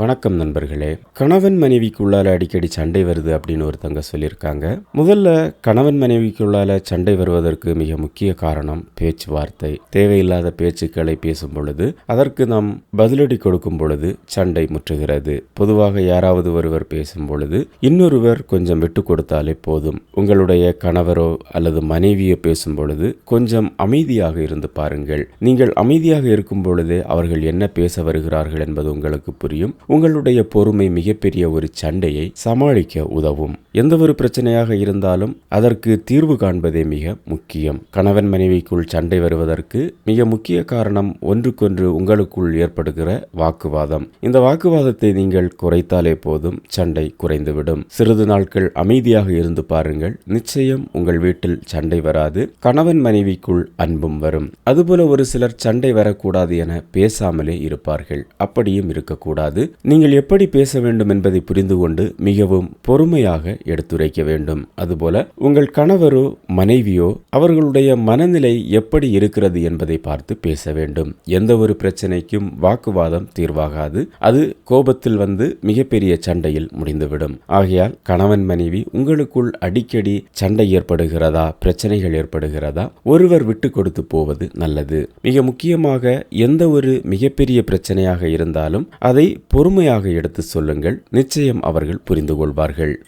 வணக்கம் நண்பர்களே. கணவன் மனைவிக்குள்ளால அடிக்கடி சண்டை வருது அப்படின்னு ஒருத்தங்க சொல்லியிருக்காங்க. முதல்ல கணவன் மனைவிக்குள்ளால சண்டை வருவதற்கு மிக முக்கிய காரணம் பேச்சுவார்த்தை. தேவையில்லாத பேச்சுக்களை பேசும் பொழுது அதற்கு நாம் பதிலடி கொடுக்கும் பொழுது சண்டை முற்றுகிறது. பொதுவாக யாராவது ஒருவர் பேசும் பொழுது இன்னொருவர் கொஞ்சம் விட்டு கொடுத்தாலே போதும். உங்களுடைய கணவரோ அல்லது மனைவியோ பேசும் பொழுது கொஞ்சம் அமைதியாக இருந்து பாருங்கள். நீங்கள் அமைதியாக இருக்கும் பொழுதே அவர்கள் என்ன பேச வருகிறார்கள் என்பது உங்களுக்கு புரியும். உங்களுடைய பொறுமை மிகப்பெரிய ஒரு சண்டையை சமாளிக்க உதவும். எந்த ஒரு பிரச்சனையாக இருந்தாலும் அதற்கு தீர்வு காண்பதே மிக முக்கியம். கணவன் மனைவிக்குள் சண்டை வருவதற்கு மிக முக்கிய காரணம் ஒன்றுக்கொன்று உங்களுக்குள் ஏற்படுகிற வாக்குவாதம். இந்த வாக்குவாதத்தை நீங்கள் குறைத்தாலே போதும் சண்டை குறைந்துவிடும். சிறிது நாட்கள் அமைதியாக இருந்து பாருங்கள். நிச்சயம் உங்கள் வீட்டில் சண்டை வராது. கணவன் மனைவிக்குள் அன்பும் வரும். அதுபோல ஒரு சிலர் சண்டை வரக்கூடாது என பேசாமலே இருப்பார்கள். அப்படியும் இருக்கக்கூடாது. நீங்கள் எப்படி பேச வேண்டும் என்பதை புரிந்து கொண்டு மிகவும் பொறுமையாக எடுத்துரைக்க வேண்டும். அதுபோல உங்கள் கணவரோ மனைவியோ அவர்களுடைய மனநிலை எப்படி இருக்கிறது என்பதை பார்த்து பேச வேண்டும். எந்த ஒரு பிரச்சனைக்கும் வாக்குவாதம் தீர்வாகாது. அது கோபத்தில் வந்து மிகப்பெரிய சண்டையில் முடிந்துவிடும். ஆகையால் கணவன் மனைவி உங்களுக்குள் அடிக்கடி சண்டை ஏற்படுகிறதா? பிரச்சனைகள் ஏற்படுகிறதா? ஒருவர் விட்டு கொடுத்து போவது நல்லது. மிக முக்கியமாக எந்த ஒரு மிகப்பெரிய பிரச்சனையாக இருந்தாலும் அதை பொறுமையாக எடுத்து சொல்லுங்கள். நிச்சயம் அவர்கள் புரிந்து கொள்வார்கள்